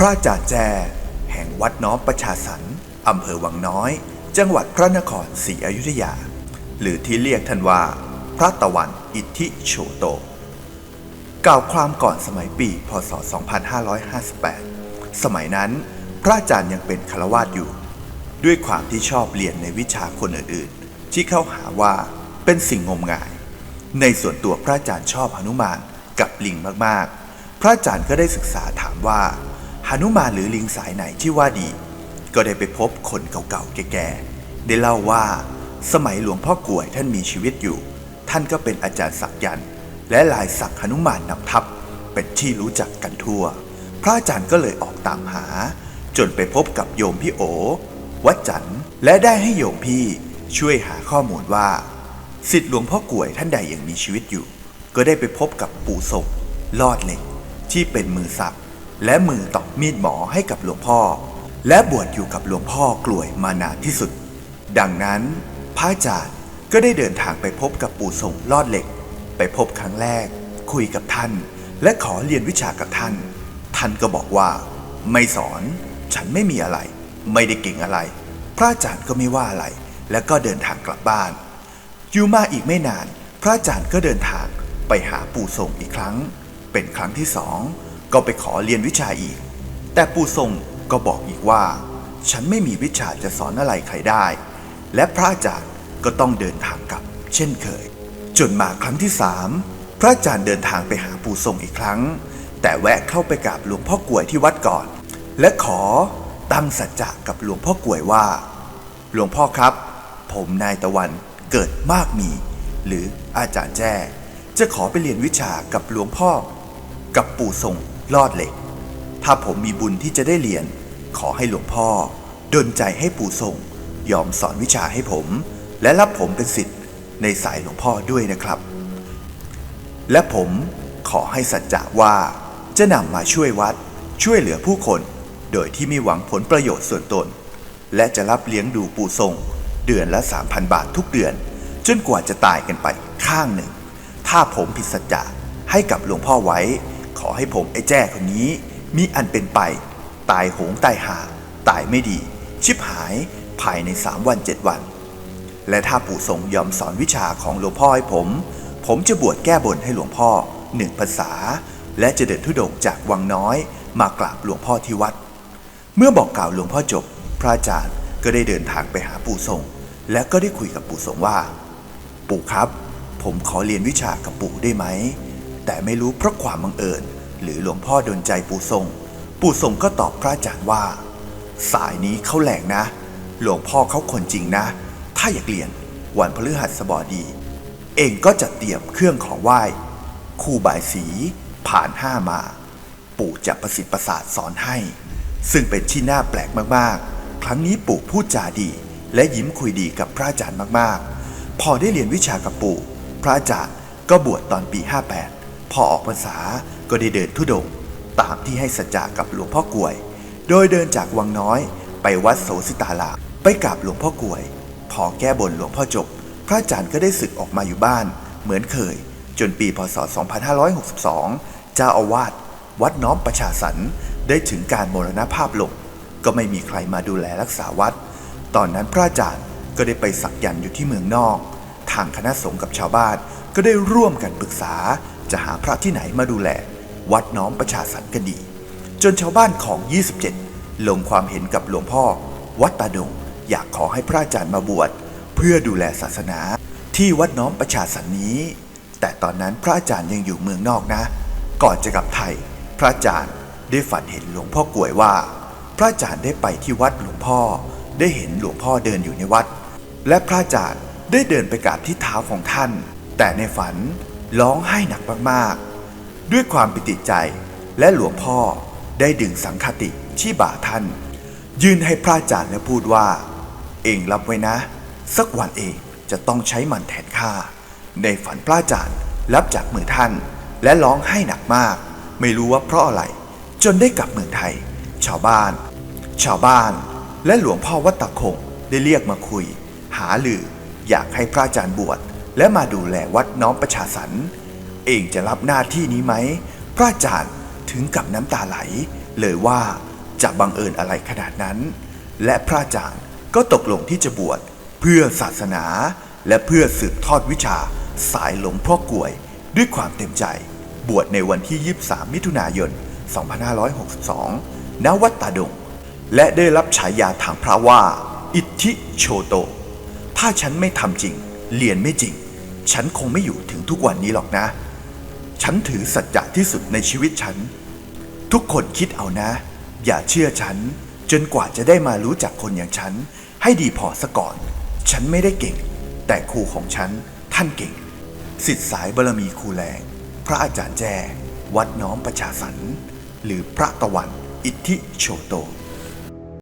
พระอาจาแจ แห่งวัดน้อมประชาสรรอำเภอวังน้อย จังหวัดพระนครศรีอยุธยา หรือที่เรียกท่านว่า พระตะวันอิทธิโชโต กล่าวความก่อนสมัยปี พศ 2558 สมัยนั้น พระอาจารย์ยังเป็นคารวาสอยู่ ด้วยความที่ชอบเรียนในวิชาคนอื่นๆ ที่เข้าหาว่าเป็นสิ่งงมงาย ในส่วนตัวพระอาจารย์ชอบหนุมานกับลิงมากๆ พระอาจารย์ก็ได้ศึกษาถามว่า หนุมานหรือลิงสายไหนที่ว่าดี ก็ได้ไปพบคนเก่าๆแก่ๆได้เล่าว่า สมัยหลวงพ่อกวยท่านมีชีวิตอยู่ ท่านก็เป็นอาจารย์สักยันและลายสักหนุมานนำทัพเป็นที่รู้จักกันทั่ว พระอาจารย์ก็เลยออกตามหา จนไปพบกับโยมพี่โอ วัดจันและได้ให้โยมพี่ช่วยหาข้อมูลว่าสิทธิหลวงพ่อกวยท่านใดยังมีชีวิตอยู่ ก็ได้ไปพบกับปู่ศกลอดเหล็กที่เป็นมือสัก และมือตอกมีดหมอให้กับหลวงพ่อ และบวชอยู่กับหลวงพ่อกลวยมานานที่สุด ดังนั้นพระอาจารย์ก็ได้เดินทางไปพบกับปู่ทรงลอดเหล็ก ไปพบครั้งแรก คุยกับท่าน และขอเรียนวิชากับท่าน ท่านก็บอกว่า ไม่สอน ฉันไม่มีอะไร ไม่ได้เก่งอะไร พระอาจารย์ก็ไม่ว่าอะไร แล้วก็เดินทางกลับบ้านอยู่มาอีกไม่นาน พระอาจารย์ก็เดินทางไปหาปู่ทรงอีกครั้ง เป็นครั้งที่สอง ก็ไปขอเรียนวิชาอีก แต่ปู่ทรงก็บอกอีกว่า ฉันไม่มีวิชาจะสอนอะไรใครได้ และพระอาจารย์ก็ต้องเดินทางกลับ เช่นเคย จนมาครั้งที่สามพระอาจารย์เดินทางไปหาปู่ทรงอีกครั้ง แต่แวะเข้าไปกราบหลวงพ่อกลวยที่วัดก่อน และขอตั้งสัจจะกับหลวงพ่อกลวยว่า หลวงพ่อครับ ผมนายตะวันเกิดมากมี หรืออาจารย์แจ้ จะขอไปเรียนวิชากับหลวงพ่อ กับปู่ทรง ลอดเหล็ก ถ้าผมมีบุญที่จะได้เรียน ขอให้หลวงพ่อดลใจให้ปู่ทรงยอมสอนวิชาให้ผม และรับผมเป็นศิษย์ในสายหลวงพ่อด้วยนะครับ และผมขอให้สัจจะว่าจะนำมาช่วยวัด ช่วยเหลือผู้คน โดยที่ไม่หวังผลประโยชน์ส่วนตน และจะรับเลี้ยงดูปู่ทรง เดือนละ 3,000 บาททุกเดือน จนกว่าจะตายกันไปข้างหนึ่ง ถ้าผมผิดสัจจะให้กับหลวงพ่อไว้ ขอให้ผมไอ้แจ้คนนี้ มีอันเป็นไป ตายโหงตายหา ตายไม่ดี ชิบหายภายใน3วัน7วัน และถ้าปู่ทรงยอมสอนวิชาของหลวงพ่อให้ผม ผมจะบวชแก้บนให้หลวงพ่อหนึ่งภาษา และจะเดินทุดงจากวังน้อย มากราบหลวงพ่อที่วัด เมื่อบอกกล่าวหลวงพ่อจบ พระอาจารย์ก็ได้เดินทางไปหาปู่ทรงและก็ได้คุยกับปู่ทรงว่า ปู่ครับ ผมขอเรียนวิชากับปู่ได้ไหม แต่ไม่รู้เพราะความบังเอิญ หรือหลวงพ่อดนใจปู่ทรง ปู่ทรงก็ตอบพระอาจารย์ว่า สายนี้เขาแหลกนะ หลวงพ่อเขาคนจริงนะ ถ้าอยากเรียนวันพฤหัสบดี เองก็จัดเตรียมเครื่องของไหว้ คู่บายสี ผ่านห้ามา ปู่จะประสิทธิ์ประสาทสอนให้ ซึ่งเป็นที่น่าแปลกมากๆ ครั้งนี้ปู่พูดจาดี และยิ้มคุยดีกับพระอาจารย์มากๆ พอได้เรียนวิชากับปู่ พระอาจารย์ก็บวชตอนปี 58 พอออกพรรษาก็ได้เดินทุดงตามที่ให้สัจจากับหลวงพ่อกลวย โดยเดินจากวังน้อยไปวัดโสสิตาราไปกราบหลวงพ่อกลวย พอแก้บนหลวงพ่อจบ พระอาจารย์ก็ได้ศึกออกมาอยู่บ้าน เหมือนเคย จนปีพศ 2562 เจ้าอาวาสวัดน้อมประชาสรรค์ได้ถึงการมรณภาพลง ก็ไม่มีใครมาดูแลรักษาวัด ตอนนั้นพระอาจารย์ก็ได้ไปสักยันต์อยู่ที่เมืองนอก ทางคณะสงฆ์กับชาวบ้านก็ได้ร่วมกันปรึกษา จะหาพระที่ไหนมาดูแล วัดน้อมประชาสรรค์กันดี จนชาวบ้านของ 27 ลงความเห็นกับหลวงพ่อ วัดตาดง อยากขอให้พระอาจารย์มาบวช เพื่อดูแลศาสนา ที่วัดน้อมประชาสรรค์นี้ แต่ตอนนั้นพระอาจารย์ยังอยู่เมืองนอกนะ ก่อนจะกลับไทย พระอาจารย์ได้ฝันเห็นหลวงพ่อกลวยว่า พระอาจารย์ได้ไปที่วัดหลวงพ่อ ได้เห็นหลวงพ่อเดินอยู่ในวัด และพระอาจารย์ได้เดินไปกราบที่เท้าของท่าน แต่ในฝัน ร้องไห้หนักมากๆ ด้วยความปิติใจและหลวงพ่อได้ดึงสังคติที่บ่าท่าน ยื่นให้พระอาจารย์และพูดว่า เองรับไว้นะ สักวันเองจะต้องใช้มันแทนข้าในฝันพระอาจารย์รับจากมือท่าน และร้องไห้หนักมาก ไม่รู้ว่าเพราะอะไร จนได้กลับเมืองไทย ชาวบ้าน ชาวบ้าน และหลวงพ่อวัดตะคงได้เรียกมาคุย หาลืออยากให้พระอาจารย์บวช และมาดูแลวัดน้อมประชาสรรเองจะรับหน้าที่นี้ไหม พระอาจารย์ถึงกับน้ำตาไหล เลยว่าจะบังเอิญอะไรขนาดนั้น และพระอาจารย์ก็ตกลงที่จะบวชเพื่อศาสนา และเพื่อสืบทอดวิชาสายหลวงพ่อกวยด้วยความเต็มใจ บวชในวันที่ 23 มิถุนายน 2562 ณ วัดตาดง และได้รับฉายาทางพระว่า อิทธิโชโต ถ้าฉันไม่ทำจริง เรียนไม่จริง ฉันคงไม่อยู่ถึงทุกวันนี้หรอกนะ ฉันถือสัจจะที่สุดในชีวิตฉัน ทุกคนคิดเอานะ อย่าเชื่อฉัน จนกว่าจะได้มารู้จักคนอย่างฉัน ให้ดีพอซะก่อน ฉันไม่ได้เก่ง แต่ครูของฉัน ท่านเก่ง สิทธิสายบารมีครูแรง พระอาจารย์แจ้วัดน้อมประชาสรรหรือพระตะวัน อิทธิโชโต